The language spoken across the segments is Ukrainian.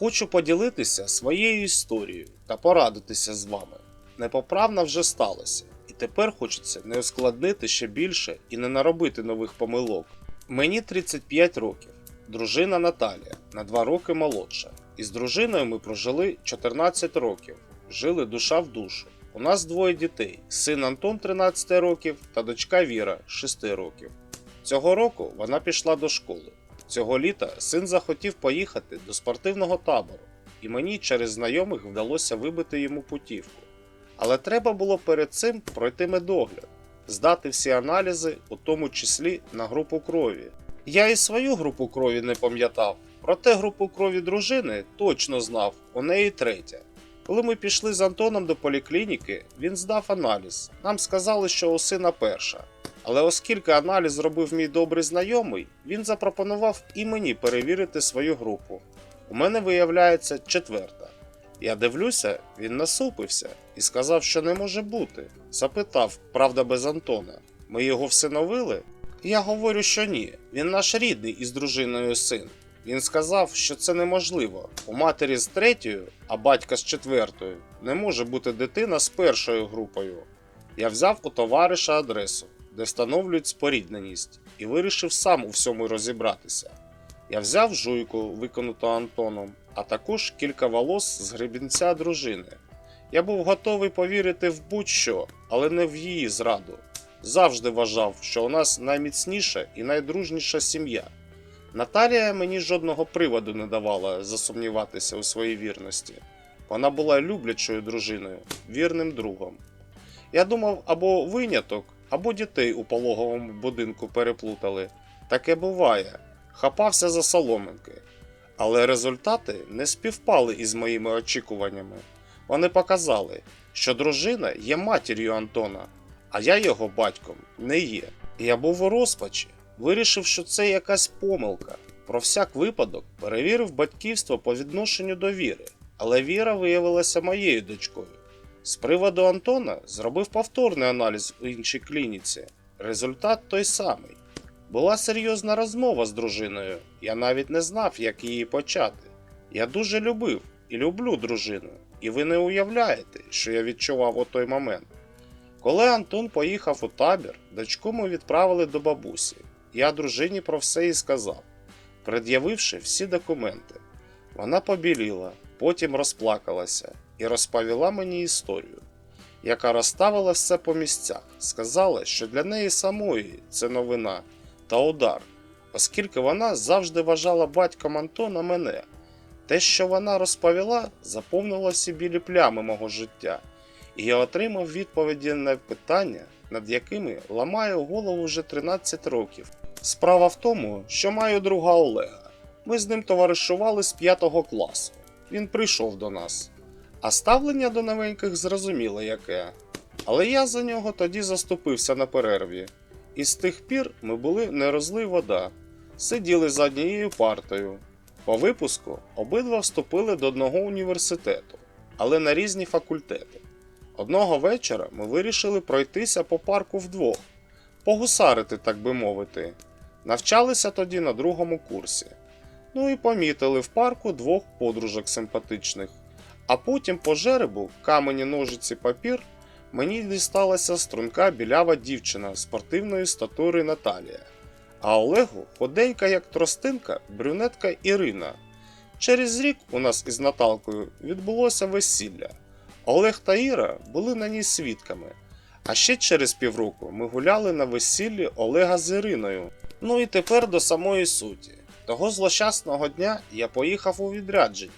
Хочу поділитися своєю історією та порадитися з вами. Непоправна вже сталося, і тепер хочеться не ускладнити ще більше і не наробити нових помилок. Мені 35 років, дружина Наталія на 2 роки молодша. Із дружиною ми прожили 14 років, жили душа в душу. У нас двоє дітей: син Антон 13 років та дочка Віра 6 років. Цього року вона пішла до школи. Цього літа син захотів поїхати до спортивного табору, і мені через знайомих вдалося вибити йому путівку. Але треба було перед цим пройти медогляд, здати всі аналізи, у тому числі на групу крові. Я і свою групу крові не пам'ятав, проте групу крові дружини точно знав, у неї третя. Коли ми пішли з Антоном до поліклініки, він здав аналіз. Нам сказали, що у сина перша. Але оскільки аналіз зробив мій добрий знайомий, він запропонував і мені перевірити свою групу. У мене виявляється четверта. Я дивлюся, він насупився і сказав, що не може бути. Запитав, правда, без Антона. Ми його всиновили? Я говорю, що ні. Він наш рідний із дружиною син. Він сказав, що це неможливо. У матері з третьою, а батька з четвертою, не може бути дитина з першою групою. Я взяв у товариша адресу, де встановлюють спорідненість, і вирішив сам у всьому розібратися. Я взяв жуйку, виконуту Антоном, а також кілька волос з гребінця дружини. Я був готовий повірити в будь-що, але не в її зраду. Завжди вважав, що у нас найміцніша і найдружніша сім'я. Наталія мені жодного приводу не давала засумніватися у своїй вірності. Вона була люблячою дружиною, вірним другом. Я думав, або виняток, або дітей у пологовому будинку переплутали. Таке буває. Хапався за соломинки. Але результати не співпали із моїми очікуваннями. Вони показали, що дружина є матір'ю Антона, а я його батьком не є. Я був у розпачі, вирішив, що це якась помилка. Про всяк випадок перевірив батьківство по відношенню до віри, але Віра виявилася моєю дочкою. З приводу Антона зробив повторний аналіз у іншій клініці. Результат той самий. Була серйозна розмова з дружиною. Я навіть не знав, як її почати. Я дуже любив і люблю дружину, і ви не уявляєте, що я відчував у той момент. Коли Антон поїхав у табір, дочку ми відправили до бабусі. Я дружині про все і сказав, пред'явивши всі документи. Вона побіліла, потім розплакалася і розповіла мені історію, яка розставила все по місцях, сказала, що для неї самої це новина та удар, оскільки вона завжди вважала батьком Антона мене. Те, що вона розповіла, заповнило всі білі плями мого життя, і я отримав відповіді на питання, над якими ламаю голову вже 13 років. Справа в тому, що маю друга Олега. Ми з ним товаришували з 5 класу. Він прийшов до нас. А ставлення до новеньких зрозуміло яке. Але я за нього тоді заступився на перерві. І з тих пір ми були не розлий вода, сиділи за однією партою. По випуску обидва вступили до одного університету, але на різні факультети. Одного вечора ми вирішили пройтися по парку вдвох, погусарити, так би мовити. Навчалися тоді на другому курсі. Ну і помітили в парку двох подружок симпатичних. А потім по жеребу, камені ножиці папір, мені дісталася струнка білява дівчина спортивної статури Наталія. А Олегу худенька, як тростинка, брюнетка Ірина. Через рік у нас із Наталкою відбулося весілля. Олег та Іра були на ній свідками. А ще через півроку ми гуляли на весіллі Олега з Іриною. Ну і тепер до самої суті. Того злощасного дня я поїхав у відрядження.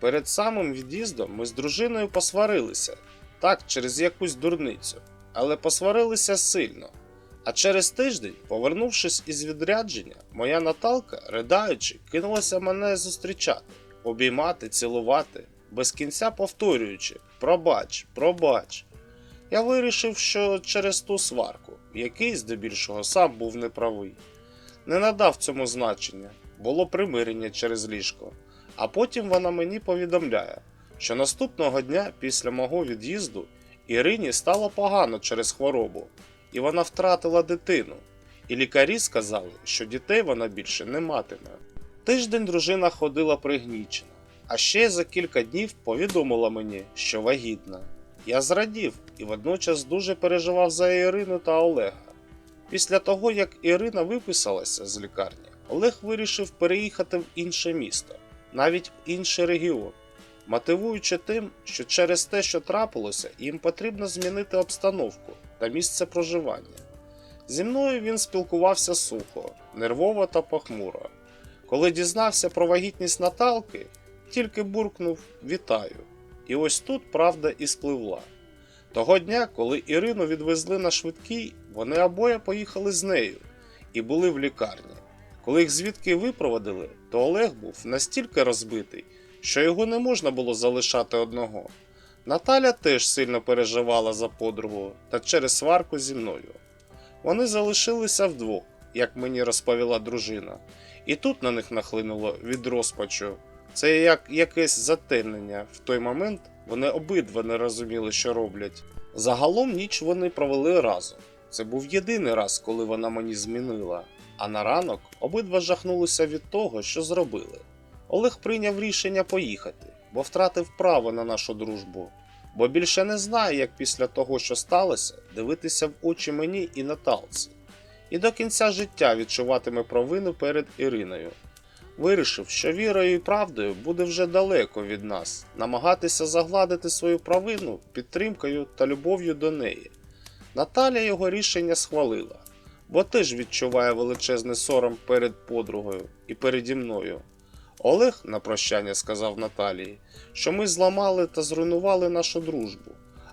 Перед самим від'їздом ми з дружиною посварилися, так, через якусь дурницю, але посварилися сильно. А через тиждень, повернувшись із відрядження, моя Наталка, ридаючи, кинулася мене зустрічати, обіймати, цілувати, без кінця повторюючи Пробач, пробач. Я вирішив, що через ту сварку, в якій здебільшого сам був неправий. Не надав цьому значення, було примирення через ліжко. А потім вона мені повідомляє, що наступного дня після мого від'їзду Ірині стало погано через хворобу, і вона втратила дитину. І лікарі сказали, що дітей вона більше не матиме. Тиждень дружина ходила пригнічена, А ще за кілька днів повідомила мені, що вагітна. Я зрадів і водночас дуже переживав за Ірину та Олега. Після того, як Ірина виписалася з лікарні, Олег вирішив переїхати в інше місто, навіть в інший регіон, мотивуючи тим, що через те, що трапилося, їм потрібно змінити обстановку та місце проживання. Зі мною він спілкувався сухо, нервово та похмуро. Коли дізнався про вагітність Наталки, тільки буркнув Вітаю. І ось тут правда і спливла. Того дня, коли Ірину відвезли на швидкій, вони обоє поїхали з нею і були в лікарні. Коли їх звідки випроводили, то Олег був настільки розбитий, що його не можна було залишати одного. Наталя теж сильно переживала за подругу та через сварку зі мною. Вони залишилися вдвох, як мені розповіла дружина, і тут на них нахлинуло від розпачу. Це як якесь затемнення. В той момент вони обидва не розуміли, що роблять. Загалом ніч вони провели разом. Це був єдиний раз, коли вона мені змінила. А на ранок обидва жахнулися від того, що зробили. Олег прийняв рішення поїхати, бо втратив право на нашу дружбу, бо більше не знає, як після того, що сталося, дивитися в очі мені і Наталці. І до кінця життя відчуватиме провину перед Іриною. Вирішив, що вірою і правдою буде вже далеко від нас, намагатися загладити свою провину підтримкою та любов'ю до неї. Наталя його рішення схвалила, бо теж відчуває величезний сором перед подругою і переді мною. Олег на прощання сказав Наталії, що ми зламали та зруйнували нашу дружбу,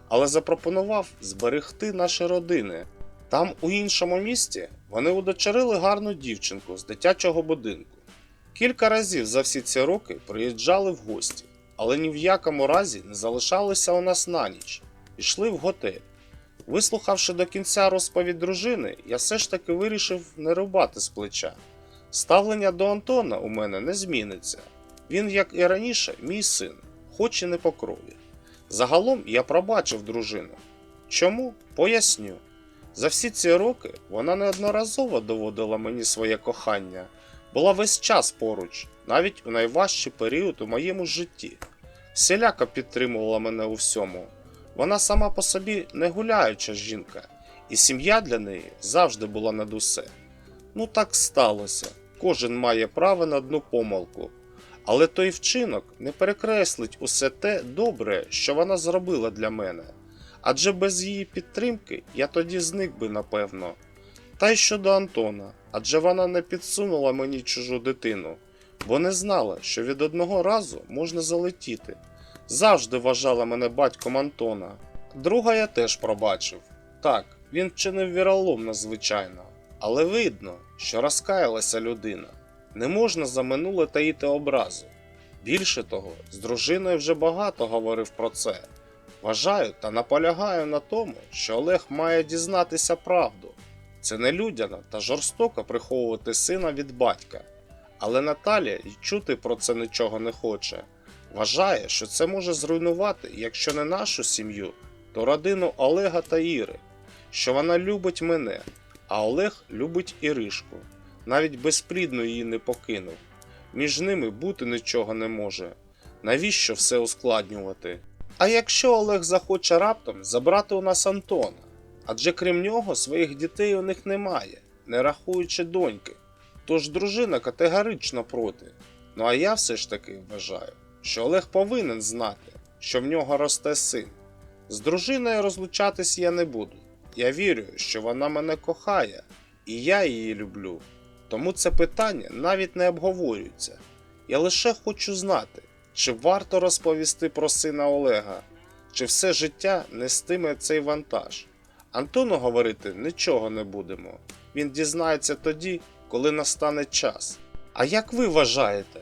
але запропонував зберегти наші родини. Там, у іншому місті, вони удочерили гарну дівчинку з дитячого будинку. Кілька разів за всі ці роки приїжджали в гості, але ні в якому разі не залишалися у нас на ніч, йшли в готель. Вислухавши до кінця розповідь дружини, я все ж таки вирішив не рубати з плеча. Ставлення до Антона у мене не зміниться. Він, як і раніше, мій син, хоч і не по крові. Загалом я пробачив дружину. Чому? Поясню. За всі ці роки вона неодноразово доводила мені своє кохання, була весь час поруч, навіть у найважчий період у моєму житті. Всіляко підтримувала мене у всьому. Вона сама по собі не гуляюча жінка, і сім'я для неї завжди була над усе. Ну так сталося. Кожен має право на одну помилку. Але той вчинок не перекреслить усе те добре, що вона зробила для мене. Адже без її підтримки я тоді зник би, напевно. Та й щодо Антона, адже вона не підсунула мені чужу дитину, бо не знала, що від одного разу можна залетіти. Завжди вважала мене батьком Антона. Друга я теж пробачив. Так, він вчинив віроломно, звичайно, але видно, що розкаялася людина. Не можна за минуле таїти образу. Більше того, з дружиною вже багато говорив про це. Вважаю та наполягаю на тому, що Олег має дізнатися правду. Це не людяно та жорстоко приховувати сина від батька. Але Наталія й чути про це нічого не хоче. Вважає, що це може зруйнувати, якщо не нашу сім'ю, то родину Олега та Іри, що вона любить мене, а Олег любить Іришку. Навіть безплідно її не покинув. Між ними бути нічого не може. Навіщо все ускладнювати? А якщо Олег захоче раптом забрати у нас Антона? Адже крім нього своїх дітей у них немає, не рахуючи доньки. Тож дружина категорично проти. Ну а я все ж таки вважаю, що Олег повинен знати, що в нього росте син. З дружиною розлучатись я не буду. Я вірю, що вона мене кохає, і я її люблю. Тому це питання навіть не обговорюється. Я лише хочу знати, чи варто розповісти про сина Олега, чи все життя нестиме цей вантаж. Антону говорити нічого не будемо. Він дізнається тоді, коли настане час. А як ви вважаєте,